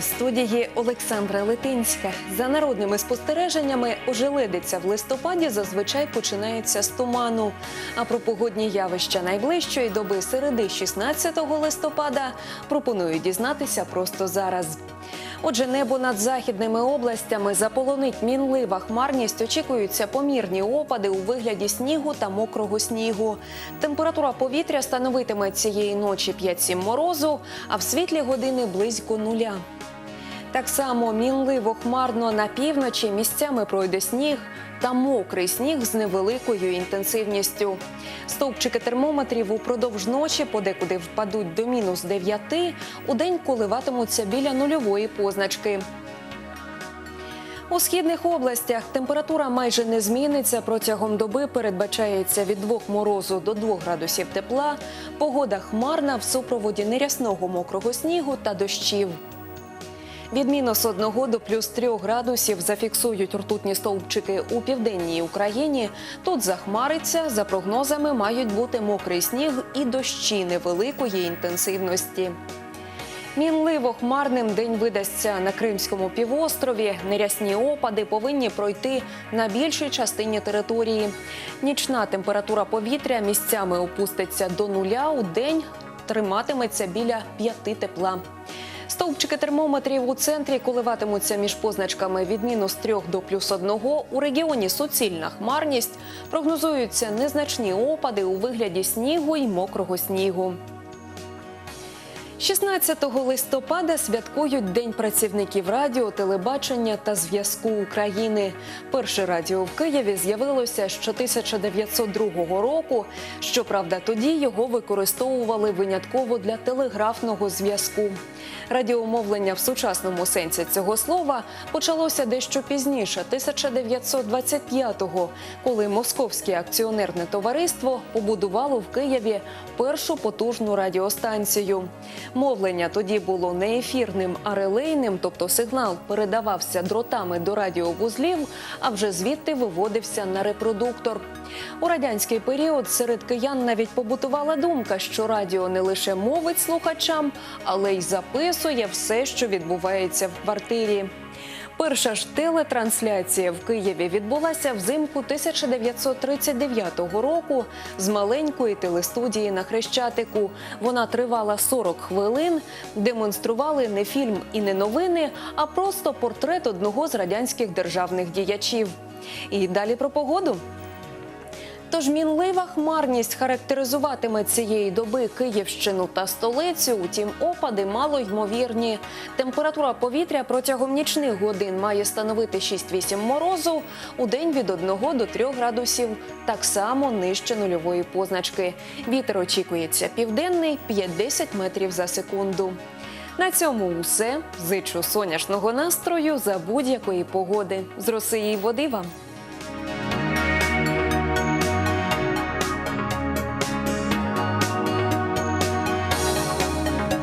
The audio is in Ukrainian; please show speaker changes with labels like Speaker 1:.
Speaker 1: студії Олександра Литинська. За народними спостереженнями, ожеледиця в листопаді зазвичай починається з туману. А про погодні явища найближчої доби середи 16 листопада пропоную дізнатися просто зараз. Отже, небо над західними областями заполонить мінлива хмарність. Очікуються помірні опади у вигляді снігу та мокрого снігу. Температура повітря становитиме цієї ночі 5-7 морозу, а в світлі години близько нуля. Так само мінливо хмарно на півночі місцями пройде сніг та мокрий сніг з невеликою інтенсивністю. Стовпчики термометрів упродовж ночі подекуди впадуть до мінус 9, у день коливатимуться біля нульової позначки. У східних областях температура майже не зміниться. Протягом доби передбачається від 2 морозу до 2 градусів тепла. Погода хмарна в супроводі нерясного мокрого снігу та дощів. Від мінус 1 до плюс 3 градусів зафіксують ртутні стовпчики у південній Україні. Тут захмариться, за прогнозами, мають бути мокрий сніг і дощі невеликої інтенсивності. Мінливо хмарним день видасться на Кримському півострові. Нерясні опади повинні пройти на більшій частині території. Нічна температура повітря місцями опуститься до нуля у день триматиметься біля п'яти тепла. Стовпчики термометрів у центрі коливатимуться між позначками від мінус 3 до плюс 1. У регіоні суцільна хмарність. Прогнозуються незначні опади у вигляді снігу і мокрого снігу. 16 листопада святкують День працівників радіо, телебачення та зв'язку України. Перше радіо в Києві з'явилося ще 1902 року. Щоправда, тоді його використовували винятково для телеграфного зв'язку. Радіомовлення в сучасному сенсі цього слова почалося дещо пізніше, 1925-го, коли Московське акціонерне товариство побудувало в Києві першу потужну радіостанцію. Мовлення тоді було не ефірним, а релейним, тобто сигнал передавався дротами до радіовузлів, а вже звідти виводився на репродуктор. У радянський період серед киян навіть побутувала думка, що радіо не лише мовить слухачам, але й записує все, що відбувається в квартирі. Перша ж телетрансляція в Києві відбулася взимку 1939 року з маленької телестудії на Хрещатику. Вона тривала 40 хвилин, демонстрували не фільм і не новини, а просто портрет одного з радянських державних діячів. І далі про погоду. Тож мінлива хмарність характеризуватиме цієї доби Київщину та столицю. Утім, опади мало ймовірні. Температура повітря протягом нічних годин має становити 6-8 морозу, у день від 1 до 3 градусів, так само нижче нульової позначки. Вітер очікується південний 5-10 метрів за секунду. На цьому усе. Зичу сонячного настрою за будь-якої погоди. З роси і води вам.